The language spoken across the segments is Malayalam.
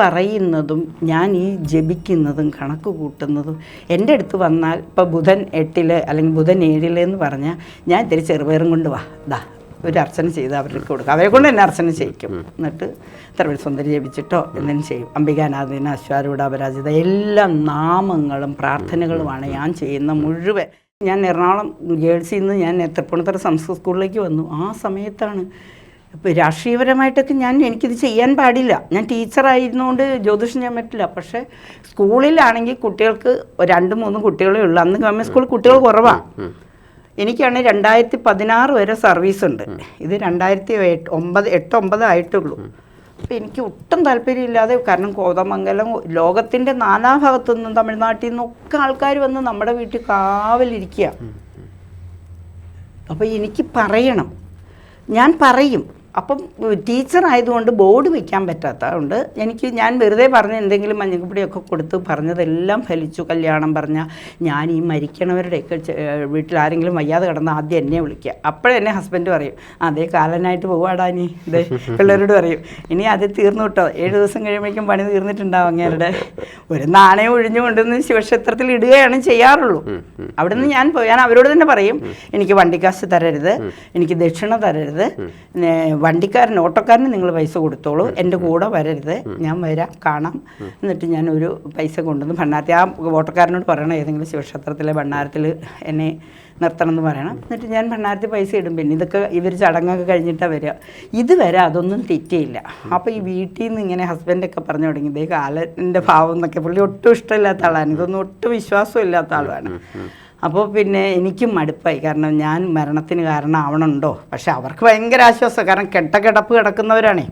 പറയുന്നതും ഞാൻ ഈ ജപിക്കുന്നതും കണക്ക് കൂട്ടുന്നതും എന്റെ അടുത്ത് വന്നാൽ ഇപ്പോൾ ബുധൻ എട്ടിൽ അല്ലെങ്കിൽ ബുധൻ ഏഴിൽ എന്ന് പറഞ്ഞാൽ ഞാൻ ഇത്തിരി ചെറുപയറും കൊണ്ട് വാ ദാ ഒരു അർച്ചന ചെയ്ത് അവർക്ക് കൊടുക്കും. അവരെ കൊണ്ട് തന്നെ അർച്ചന ചെയ്യിക്കും. എന്നിട്ട് തരവിൽ സുന്ദരി ജപിച്ചിട്ടോ എന്തെങ്കിലും ചെയ്യും. അംബികാനാഥിന അശ്വാരൂഢ അപരാജിത എല്ലാ നാമങ്ങളും പ്രാർത്ഥനകളുമാണ് ഞാൻ ചെയ്യുന്ന മുഴുവൻ. ഞാൻ എറണാകുളം ഗേൾസിൽ നിന്ന് ഞാൻ തൃപ്പൂണിത്തറ സംസ്കൃത സ്കൂളിലേക്ക് വന്നു. ആ സമയത്താണ് ഇപ്പോൾ രാഷ്ട്രീയപരമായിട്ടൊക്കെ ഞാൻ എനിക്കിത് ചെയ്യാൻ പാടില്ല. ഞാൻ ടീച്ചറായിരുന്നുകൊണ്ട് ജ്യോതിഷം ചെയ്യാൻ പറ്റില്ല. പക്ഷേ സ്കൂളിലാണെങ്കിൽ കുട്ടികൾക്ക് രണ്ട് മൂന്ന് കുട്ടികളേ ഉള്ളൂ. അന്ന് ഗവൺമെന്റ് സ്കൂളിൽ കുട്ടികൾ കുറവാണ് എനിക്കാണെങ്കിൽ രണ്ടായിരത്തി പതിനാറ് വരെ സർവീസ് ഉണ്ട് ഇത് രണ്ടായിരത്തി ഒമ്പത് എട്ട് ഒമ്പത് ആയിട്ടുള്ളൂ അപ്പോൾ എനിക്ക് ഒട്ടും താല്പര്യമില്ലാതെ കാരണം കോതമംഗലം ലോകത്തിന്റെ നാനാഭാഗത്തു നിന്നും തമിഴ്നാട്ടിൽ നിന്നൊക്കെ ആൾക്കാർ വന്ന് നമ്മുടെ വീട്ടിൽ കാവലിരിക്കുക അപ്പോൾ എനിക്ക് പറയണം. ഞാൻ പറയും. അപ്പം ടീച്ചർ ആയതുകൊണ്ട് ബോർഡ് വയ്ക്കാൻ പറ്റാത്തതുകൊണ്ട് എനിക്ക് ഞാൻ വെറുതെ പറഞ്ഞ എന്തെങ്കിലും മഞ്ഞക്കുപ്പിടിയൊക്കെ കൊടുത്ത് പറഞ്ഞതെല്ലാം ഫലിച്ചു കല്യാണം പറഞ്ഞാൽ ഞാൻ ഈ മരിക്കണവരുടെയൊക്കെ വീട്ടിൽ ആരെങ്കിലും വയ്യാതെ കിടന്ന് ആദ്യം എന്നെ വിളിക്കുക. അപ്പോഴെന്നെ ഹസ്ബൻഡ് പറയും അതേ കാലനായിട്ട് പോവാടാ നീ. ഇതേ പിള്ളേരോട് പറയും ഇനി അത് തീർന്നു കിട്ടോ ഏഴ് ദിവസം കഴിയുമ്പോഴേക്കും പണി തീർന്നിട്ടുണ്ടാവും അങ്ങേരുടെ. ഒരു നാണയം ഒഴിഞ്ഞു കൊണ്ടുവന്ന് ശിവക്ഷേത്രത്തിൽ ഇടുകയാണ് ചെയ്യാറുള്ളൂ. അവിടെ നിന്ന് ഞാൻ ഞാൻ അവരോട് തന്നെ പറയും എനിക്ക് വണ്ടിക്കാശ് തരരുത് എനിക്ക് ദക്ഷിണ തരരുത് വണ്ടിക്കാരൻ ഓട്ടോക്കാരന് നിങ്ങൾ പൈസ കൊടുത്തോളൂ. എന്റെ കൂടെ വരരുത്. ഞാൻ വരാം കാണാം. എന്നിട്ട് ഞാൻ ഒരു പൈസ കൊണ്ടുവന്ന് ഭണ്ണാരത്തിൽ ആ ഓട്ടോക്കാരനോട് പറയണം ഏതെങ്കിലും ശിവക്ഷേത്രത്തിലെ ഭണ്ണാരത്തിൽ എന്നെ നിർത്തണം എന്ന് പറയണം. എന്നിട്ട് ഞാൻ ഭണ്ണാരത്തിൽ പൈസ ഇടും. പിന്നെ ഇതൊക്കെ ഇവർ ചടങ്ങൊക്കെ കഴിഞ്ഞിട്ടാണ് വരിക. ഇതുവരെ അതൊന്നും തെറ്റിയില്ല. അപ്പോൾ ഈ വീട്ടിൽ നിന്ന് ഇങ്ങനെ ഹസ്ബൻഡൊക്കെ പറഞ്ഞു തുടങ്ങി ഇതേ കാലന്റെ ഭാവം എന്നൊക്കെ പുള്ളി ഒട്ടും ഇഷ്ടമില്ലാത്ത ആളാണ്. ഇതൊന്നും ഒട്ടും വിശ്വാസം ഇല്ലാത്ത ആളാണ്. അപ്പോൾ പിന്നെ എനിക്കും മടുപ്പായി. കാരണം ഞാൻ മരണത്തിന് കാരണമാവണുണ്ടോ? പക്ഷെ അവർക്ക് ഭയങ്കര ആശ്വാസം. കാരണം കെട്ട കിടപ്പ് കിടക്കുന്നവരാണേ.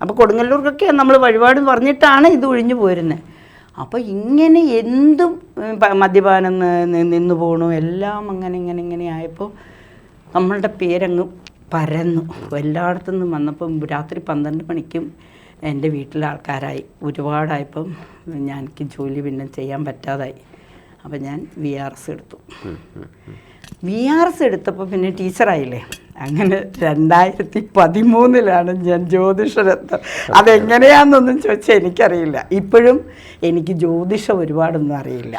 അപ്പോൾ കൊടുങ്ങല്ലൂർക്കൊക്കെ നമ്മൾ വഴിപാട് പറഞ്ഞിട്ടാണ് ഇത് ഒഴിഞ്ഞു പോരുന്നത് അപ്പോൾ ഇങ്ങനെ എന്തും മദ്യപാനം നിന്ന് പോകണു എല്ലാം അങ്ങനെ ഇങ്ങനെ ഇങ്ങനെ ആയപ്പോൾ നമ്മളുടെ പേരങ്ങ് പരന്നു. എല്ലായിടത്തു നിന്നും വന്നപ്പം രാത്രി പന്ത്രണ്ട് മണിക്കും എന്റെ വീട്ടിലെ ആൾക്കാരായി. ഒരുപാടായപ്പം ഞാൻ എനിക്ക് ജോലി പിന്നെ ചെയ്യാൻ പറ്റാതായി. അപ്പം ഞാൻ വി ആർ എസ് എടുത്തു. വി ആർ എസ് എടുത്തപ്പോൾ പിന്നെ ടീച്ചറായില്ലേ അങ്ങനെ രണ്ടായിരത്തി പതിമൂന്നിലാണ് ഞാൻ ജ്യോതിഷരത്നം. അതെങ്ങനെയാണെന്നൊന്നും ചോദിച്ചാൽ എനിക്കറിയില്ല. ഇപ്പോഴും എനിക്ക് ജ്യോതിഷം ഒരുപാടൊന്നും അറിയില്ല.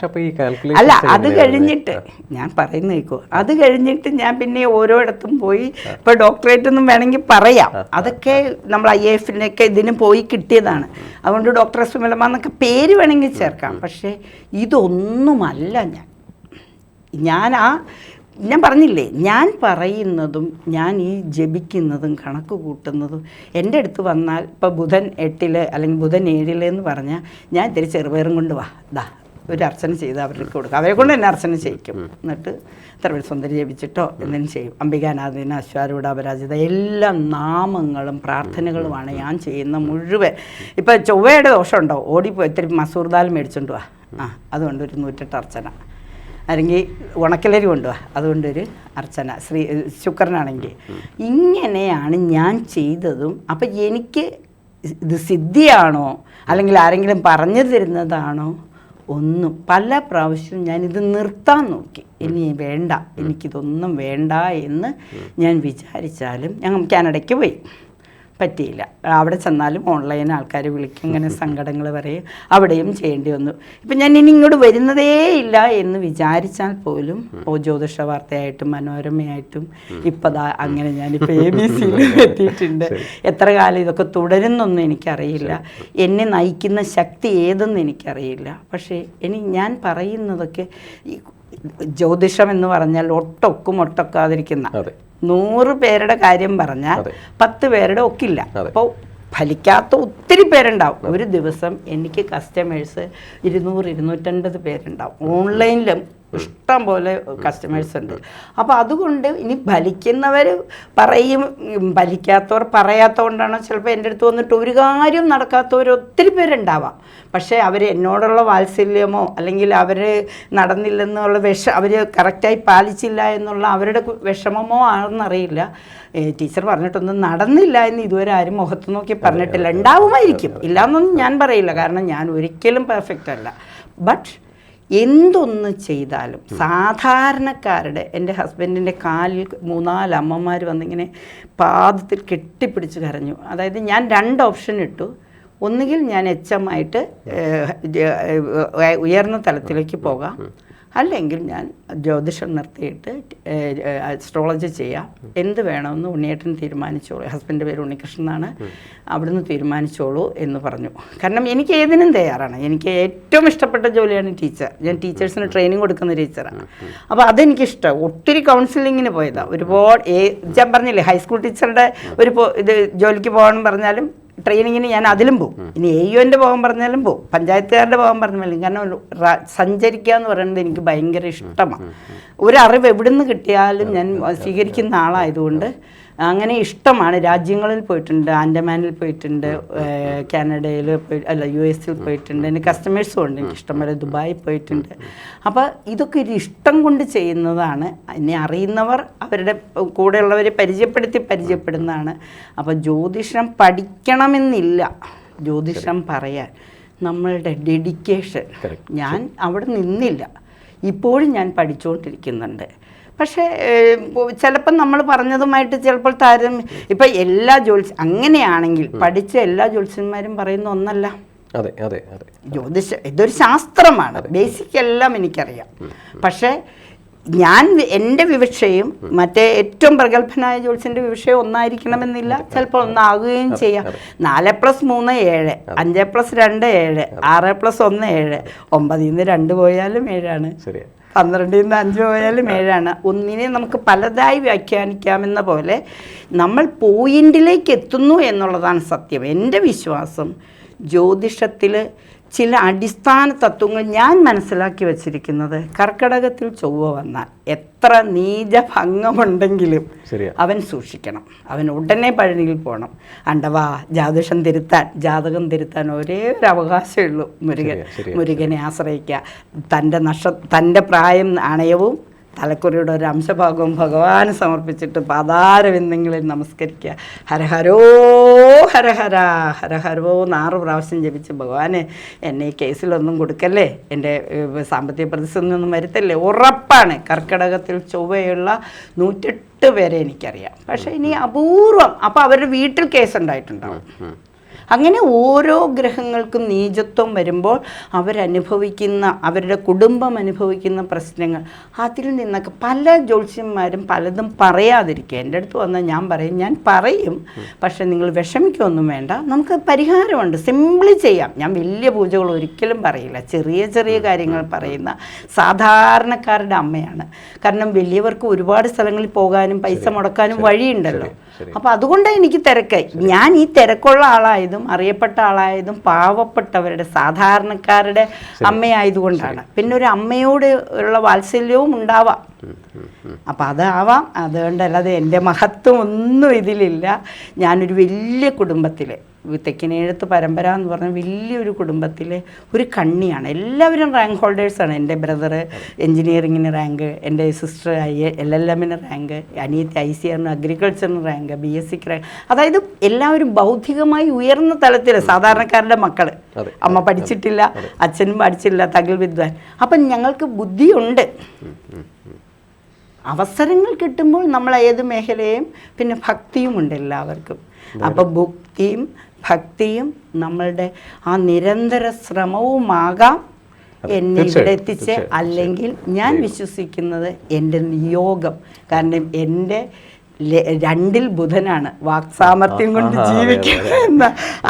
അല്ല അത് കഴിഞ്ഞിട്ട് ഞാൻ പറയുന്ന കേൾക്കോ അത് കഴിഞ്ഞിട്ട് ഞാൻ പിന്നെ ഓരോയിടത്തും പോയി ഇപ്പൊ ഡോക്ടറേറ്റ് ഒന്നും വേണമെങ്കിൽ പറയാം. അതൊക്കെ നമ്മൾ ഐ എഫിനൊക്കെ ഇതിനും പോയി കിട്ടിയതാണ്. അതുകൊണ്ട് ഡോക്ടർ സുമലമ്മ എന്നൊക്കെ പേര് വേണമെങ്കിൽ ചേർക്കാം. പക്ഷേ ഇതൊന്നുമല്ല ഞാൻ. ഞാൻ ആ ഞാൻ പറഞ്ഞില്ലേ ഞാൻ പറയുന്നതും ഞാൻ ഈ ജപിക്കുന്നതും കണക്ക് കൂട്ടുന്നതും എന്റെ അടുത്ത് വന്നാൽ ഇപ്പോൾ ബുധൻ എട്ടിൽ അല്ലെങ്കിൽ ബുധൻ ഏഴിൽ എന്ന് പറഞ്ഞാൽ ഞാൻ ഇത്തിരി ചെറുപയറും കൊണ്ട് വാ ദാ ഒരു അർച്ചന ചെയ്ത് അവർക്ക് കൊടുക്കും. അവരെ കൊണ്ട് തന്നെ അർച്ചന ചെയ്യിക്കും. എന്നിട്ട് ഇത്ര പേര് സുന്ദരി ജപിച്ചിട്ടോ എന്തെങ്കിലും ചെയ്യും. അംബികാനാഥിന അശ്വാരൂഢ അപരാജിത എല്ലാ നാമങ്ങളും പ്രാർത്ഥനകളുമാണ് ഞാൻ ചെയ്യുന്ന മുഴുവൻ. ഇപ്പോൾ ചൊവ്വയുടെ ദോഷമുണ്ടോ? ഓടിപ്പോയി ഇത്തിരി മസൂർദാൽ മേടിച്ചോണ്ട് വാ. ആ അതുകൊണ്ട് ഒരു നൂറ്റെട്ട് അർച്ചന. അല്ലെങ്കിൽ ഉണക്കലരി കൊണ്ടുവാ. അതുകൊണ്ടൊരു അർച്ചന ശ്രീ ശുക്രനാണെങ്കിൽ. ഇങ്ങനെയാണ് ഞാൻ ചെയ്തതും. അപ്പം എനിക്ക് ഇത് സിദ്ധിയാണോ? അല്ലെങ്കിൽ ആരെങ്കിലും പറഞ്ഞു തരുന്നതാണോ? ഒന്നും. പല പ്രാവശ്യവും ഞാനിത് നിർത്താൻ നോക്കി. ഇനി വേണ്ട. എനിക്കിതൊന്നും വേണ്ട എന്ന് ഞാൻ വിചാരിച്ചാലും ഞങ്ങൾ കാനഡയ്ക്ക് പോയി. പറ്റിയില്ല. അവിടെ ചെന്നാലും ഓൺലൈൻ ആൾക്കാർ വിളിക്കും ഇങ്ങനെ സങ്കടങ്ങൾ പറയും. അവിടെയും ചെയ്യേണ്ടി വന്നു. ഇപ്പം ഞാൻ ഇനി ഇങ്ങോട്ട് വരുന്നതേ ഇല്ല എന്ന് വിചാരിച്ചാൽ പോലും ഓ ജ്യോതിഷ വാർത്തയായിട്ടും മനോരമയായിട്ടും ഇപ്പം അങ്ങനെ ഞാനിപ്പോൾ എ ബി സിയിൽ എത്തിയിട്ടുണ്ട്. എത്ര കാലം ഇതൊക്കെ തുടരുന്നൊന്നും എനിക്കറിയില്ല. എന്നെ നയിക്കുന്ന ശക്തി ഏതെന്ന് എനിക്കറിയില്ല. പക്ഷേ ഇനി ഞാൻ പറയുന്നതൊക്കെ ജ്യോതിഷം എന്ന് പറഞ്ഞാൽ ഒട്ടൊക്കും ഒട്ടൊക്കാതിരിക്കുന്ന നൂറ് പേരുടെ കാര്യം പറഞ്ഞാൽ. പത്ത് പേരുടെ ഒക്കില്ല. അപ്പോൾ ഫലിക്കാത്ത ഒത്തിരി പേരുണ്ടാവും. ഒരു ദിവസം എനിക്ക് കസ്റ്റമേഴ്സ് ഇരുന്നൂറ് ഇരുന്നൂറ്റൻപത് പേരുണ്ടാവും. ഓൺലൈനിലും ഇഷ്ടം പോലെ കസ്റ്റമേഴ്സ് ഉണ്ട്. അപ്പോൾ അതുകൊണ്ട് ഇനി ഭലിക്കുന്നവർ പറയും ഭലിക്കാത്തവർ പറയാത്തതുകൊണ്ടാണ് ചിലപ്പോൾ എന്റെ അടുത്ത് വന്നിട്ട് ഒരു കാര്യം നടക്കാത്തവർ ഒത്തിരി പേരുണ്ടാവാം. പക്ഷേ അവർ എന്നോടുള്ള വാത്സല്യമോ അല്ലെങ്കിൽ അവർ നടന്നില്ലെന്നുള്ള വിഷ അവർ കറക്റ്റായി പാലിച്ചില്ല എന്നുള്ള അവരുടെ വിഷമമോ ആണെന്നറിയില്ല. ടീച്ചർ പറഞ്ഞിട്ടൊന്നും നടന്നില്ല എന്ന് ഇതുവരെ ആരും മുഖത്ത് നോക്കി പറഞ്ഞിട്ടില്ല. ഉണ്ടാവുമായിരിക്കും. ഇല്ലയെന്നൊന്നും ഞാൻ പറയില്ല. കാരണം ഞാൻ ഒരിക്കലും പെർഫെക്റ്റ് അല്ല. ബട്ട് എന്തൊന്ന് ചെയ്താലും സാധാരണക്കാരുടെ എന്റെ ഹസ്ബൻഡിന്റെ കാലിൽ മൂന്നാൽ അമ്മമാർ വന്നിങ്ങനെ പാദത്തിൽ കെട്ടിപ്പിടിച്ച് കരഞ്ഞു. അതായത് ഞാൻ രണ്ട് ഓപ്ഷൻ ഇട്ടു. ഒന്നുകിൽ ഞാൻ എച്ച് എം ആയിട്ട് ഉയർന്ന തലത്തിലേക്ക് പോകാം. അല്ലെങ്കിൽ ഞാൻ ജ്യോതിഷം നിർത്തിയിട്ട് അസ്ട്രോളജി ചെയ്യാം. എന്ത് വേണമെന്ന് ഉണ്ണിയേട്ടൻ തീരുമാനിച്ചോളൂ. ഹസ്ബൻഡ് പേര് ഉണ്ണികൃഷ്ണൻ ആണ് അവിടുന്ന് തീരുമാനിച്ചോളൂ എന്ന് പറഞ്ഞു. കാരണം എനിക്ക് ഏതിനും തയ്യാറാണ്. എനിക്ക് ഏറ്റവും ഇഷ്ടപ്പെട്ട ജോലിയാണ് ടീച്ചർ. ഞാൻ ടീച്ചേഴ്സിന് ട്രെയിനിങ് കൊടുക്കുന്ന ടീച്ചറാണ്. അപ്പോൾ അതെനിക്കിഷ്ടം. ഒത്തിരി കൗൺസിലിങ്ങിന് പോയതാണ് ഒരുപാട് ഞാൻ പറഞ്ഞില്ലേ ഹൈസ്കൂൾ ടീച്ചറുടെ ഒരു ഇത് ജോലിക്ക് പോകണം പറഞ്ഞാലും ട്രെയിനിങ്ങിന് ഞാൻ അതിലും പോകും ഇനി എ യുവിന്റെ പോകാൻ പറഞ്ഞാലും പോകും പഞ്ചായത്തുകാരുടെ പോകാൻ പറഞ്ഞാലും കാരണം ഒരു സഞ്ചരിക്കുക എന്ന് പറയുന്നത് എനിക്ക് ഭയങ്കര ഇഷ്ടമാണ്. ഒരറിവ് നിന്ന് കിട്ടിയാലും ഞാൻ സ്വീകരിക്കുന്ന ആളായതുകൊണ്ട് അങ്ങനെ ഇഷ്ടമാണ്. രാജ്യങ്ങളിൽ പോയിട്ടുണ്ട്. ആൻഡമാനിൽ പോയിട്ടുണ്ട്. കാനഡയിൽ പോയി അല്ല യു എസിൽ പോയിട്ടുണ്ട്. എന്റെ കസ്റ്റമേഴ്സും ഉണ്ട്. എനിക്ക് ഇഷ്ടം പോലെ ദുബായിൽ പോയിട്ടുണ്ട്. അപ്പോൾ ഇതൊക്കെ ഒരു ഇഷ്ടം കൊണ്ട് ചെയ്യുന്നതാണ്. എന്നെ അറിയുന്നവർ അവരുടെ കൂടെയുള്ളവരെ പരിചയപ്പെടുത്തി പരിചയപ്പെടുന്നതാണ്. അപ്പോൾ ജ്യോതിഷം പഠിക്കണമെന്നില്ല. ജ്യോതിഷം പറയാൻ നമ്മളുടെ ഡെഡിക്കേഷൻ ഞാൻ അവിടെ നിന്നില്ല. ഇപ്പോഴും ഞാൻ പഠിച്ചുകൊണ്ടിരിക്കുന്നുണ്ട്. പക്ഷേ ചിലപ്പോൾ നമ്മൾ പറഞ്ഞതുമായിട്ട് ചിലപ്പോൾ താരം ഇപ്പം എല്ലാ ജ്യോത്സ്യ അങ്ങനെയാണെങ്കിൽ പഠിച്ച എല്ലാ ജ്യോത്സ്യന്മാരും പറയുന്ന ഒന്നല്ല. അതെ അതെ അതെ. ജ്യോതിഷം ഇതൊരു ശാസ്ത്രമാണ്. ബേസിക് എല്ലാം എനിക്കറിയാം. പക്ഷേ ഞാൻ എന്റെ വിവക്ഷയും മറ്റേ ഏറ്റവും പ്രഗത്ഭനായ ജോത്സ്യന്റെ വിവക്ഷയും ഒന്നായിരിക്കണമെന്നില്ല. ചിലപ്പോൾ ഒന്നാകുകയും ചെയ്യാം. നാല് പ്ലസ് മൂന്ന് ഏഴ് അഞ്ച് പ്ലസ് രണ്ട് ഏഴ് ആറ് പ്ലസ് ഒന്ന് ഏഴ് ഒമ്പതിൽ നിന്ന് രണ്ട് പോയാലും ഏഴാണ്. പന്ത്രണ്ടിൽ നിന്ന് അഞ്ച് പോയാലും ഏഴാണ്. ഒന്നിനെ നമുക്ക് പലതായി വ്യാഖ്യാനിക്കാമെന്ന പോലെ നമ്മൾ പോയിന്റിലേക്ക് എത്തുന്നു എന്നുള്ളതാണ് സത്യം. എന്റെ വിശ്വാസം ജ്യോതിഷത്തിൽ ചില അടിസ്ഥാന തത്വങ്ങൾ ഞാൻ മനസ്സിലാക്കി വച്ചിരിക്കുന്നത്. കർക്കടകത്തിൽ ചൊവ്വ വന്നാൽ എത്ര നീചഭംഗമുണ്ടെങ്കിലും ഭംഗമുണ്ടെങ്കിലും അവൻ സൂക്ഷിക്കണം. അവൻ ഉടനെ പഴനിയിൽ പോകണം അണ്ടവാ ജാതിഷം തിരുത്താൻ ജാതകം തിരുത്താൻ ഒരേ ഒരു അവകാശമേ ഉള്ളൂ. മുരുകൻ. മുരുകനെ ആശ്രയിക്കുക. തന്റെ നഷ തന്റെ പ്രായം നാണയവും തലക്കുറിയുടെ ഒരു അംശഭാഗവും ഭഗവാന് സമർപ്പിച്ചിട്ട് പാതാരവിന്ദങ്ങളിൽ നമസ്കരിക്കുക. ഹരഹരോ ഹരഹര ഹരഹരവോ നാറ് പ്രാവശ്യം ജപിച്ച് ഭഗവാനെ എന്നെ ഈ കേസിലൊന്നും കൊടുക്കല്ലേ? എന്റെ സാമ്പത്തിക പ്രതിസന്ധി ഒന്നും വരുത്തല്ലേ? ഉറപ്പാണ്. കർക്കിടകത്തിൽ ചൊവ്വയുള്ള നൂറ്റെട്ട് പേരെ എനിക്കറിയാം. പക്ഷേ ഇനി അപൂർവം അപ്പോൾ അവരുടെ വീട്ടിൽ കേസ് ഉണ്ടായിട്ടുണ്ടാവും അങ്ങനെ ഓരോ ഗ്രഹങ്ങൾക്കും നീചത്വം വരുമ്പോൾ അവരനുഭവിക്കുന്ന അവരുടെ കുടുംബം അനുഭവിക്കുന്ന പ്രശ്നങ്ങൾ അതിൽ നിന്നൊക്കെ പല ജ്യോത്സ്യന്മാരും പലതും പറയാതിരിക്കുക. എന്റെ അടുത്ത് വന്നാൽ ഞാൻ പറയും ഞാൻ പറയും പക്ഷേ നിങ്ങൾ വിഷമിക്കൊന്നും വേണ്ട. നമുക്ക് പരിഹാരമുണ്ട്. സിമ്പിളി ചെയ്യാം. ഞാൻ വലിയ പൂജകൾ ഒരിക്കലും പറയില്ല. ചെറിയ ചെറിയ കാര്യങ്ങൾ പറയുന്ന സാധാരണക്കാരുടെ അമ്മയാണ്. കാരണം വലിയവർക്ക് ഒരുപാട് സ്ഥലങ്ങളിൽ പോകാനും പൈസ മുടക്കാനും വഴിയുണ്ടല്ലോ. അപ്പോൾ അതുകൊണ്ടാണ് എനിക്ക് തിരക്ക് ഞാൻ ഈ തിരക്കുള്ള ആളായതും അറിയപ്പെട്ട ആളായതും പാവപ്പെട്ടവരുടെ സാധാരണക്കാരുടെ അമ്മയായതുകൊണ്ടാണ്. പിന്നെ ഒരു അമ്മയോട് ഉള്ള വാത്സല്യവും ഉണ്ടാവാം. അപ്പം അതാവാം. അതുകൊണ്ടല്ലാതെ എന്റെ മഹത്വം ഒന്നും ഇതിലില്ല. ഞാനൊരു വലിയ കുടുംബത്തിൽ തെക്കിനേഴത്ത് പരമ്പര എന്ന് പറഞ്ഞ വലിയൊരു കുടുംബത്തിലെ ഒരു കണ്ണിയാണ്. എല്ലാവരും റാങ്ക് ഹോൾഡേഴ്സാണ് എന്റെ ബ്രദർ എൻജിനീയറിങ്ങിന് റാങ്ക് എന്റെ സിസ്റ്റർ ഐ എൽ എൽ എമ്മിന് റാങ്ക് അനിയത്തി ഐ സി ആറിന് അഗ്രികൾച്ചറിന് റാങ്ക് ബി എസ് സിക്ക് റാങ്ക് അതായത് എല്ലാവരും ബൗദ്ധികമായി ഉയർന്ന തലത്തിൽ സാധാരണക്കാരുടെ മക്കൾ അമ്മ പഠിച്ചിട്ടില്ല അച്ഛനും പഠിച്ചിട്ടില്ല തകിൽ വിദ്വാൻ. അപ്പം ഞങ്ങൾക്ക് ബുദ്ധിയുണ്ട്. അവസരങ്ങൾ കിട്ടുമ്പോൾ നമ്മൾ ഏത് മേഖലയും പിന്നെ ഭക്തിയും ഉണ്ട് എല്ലാവർക്കും. അപ്പോൾ ഭക്തിയും ഭക്തിയും നമ്മളുടെ ആ നിരന്തര ശ്രമവുമാകാം എന്നെ ഇവിടെ എത്തിച്ച് അല്ലെങ്കിൽ ഞാൻ വിശ്വസിക്കുന്നത് എന്റെ നിയോഗം. കാരണം എന്റെ രണ്ടിൽ ബുധനാണ്. വാക്സാമർത്ഥ്യം കൊണ്ട് ജീവിക്കുന്ന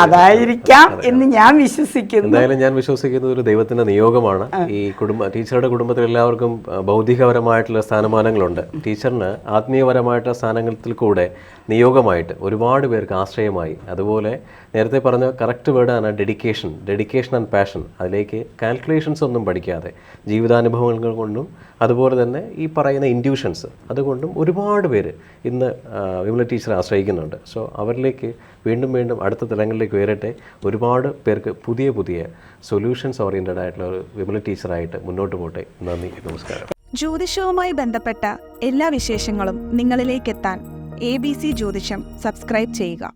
അതായിരിക്കാം എന്ന് ഞാൻ വിശ്വസിക്കുന്നു. എന്തായാലും ഞാൻ വിശ്വസിക്കുന്ന ഒരു ദൈവത്തിന്റെ നിയോഗമാണ്. ഈ കുടുംബ ടീച്ചറുടെ കുടുംബത്തിൽ എല്ലാവർക്കും ബൗദ്ധികപരമായിട്ടുള്ള ഭൗതികപരമായിട്ടുള്ള സ്ഥാനമാനങ്ങളുണ്ട് ടീച്ചറിന് ആത്മീയപരമായിട്ടുള്ള സ്ഥാനങ്ങളിൽ കൂടെ നിയോഗമായിട്ട് ഒരുപാട് പേർക്ക് ആശ്രയമായി. അതുപോലെ നേരത്തെ പറഞ്ഞ കറക്റ്റ് വേർഡാണ് ഡെഡിക്കേഷൻ ഡെഡിക്കേഷൻ ആൻഡ് പാഷൻ അതിലേക്ക് കാൽക്കുലേഷൻസ് ഒന്നും പഠിക്കാതെ ജീവിതാനുഭവങ്ങൾ കൊണ്ടും അതുപോലെ തന്നെ ഈ പറയുന്ന ഇൻഡ്യൂഷൻസ് അതുകൊണ്ടും ഒരുപാട് പേര് ഇന്ന് വിമല ടീച്ചറെ ആശ്രയിക്കുന്നുണ്ട്. സോ അവരിലേക്ക് വീണ്ടും വീണ്ടും അടുത്ത തലങ്ങളിലേക്ക് ഉയരട്ടെ. ഒരുപാട് പേർക്ക് പുതിയ പുതിയ സൊല്യൂഷൻസ് ഓറിയന്റഡ് ആയിട്ടുള്ള ഒരു വിമല ടീച്ചറായിട്ട് മുന്നോട്ട് പോട്ടെ. നന്ദി നമസ്കാരം. ജ്യോതിഷവുമായി ബന്ധപ്പെട്ട എല്ലാ വിശേഷങ്ങളും നിങ്ങളിലേക്കെത്താൻ എ ബി സി ജ്യോതിഷം സബ്സ്ക്രൈബ് ചെയ്യുക.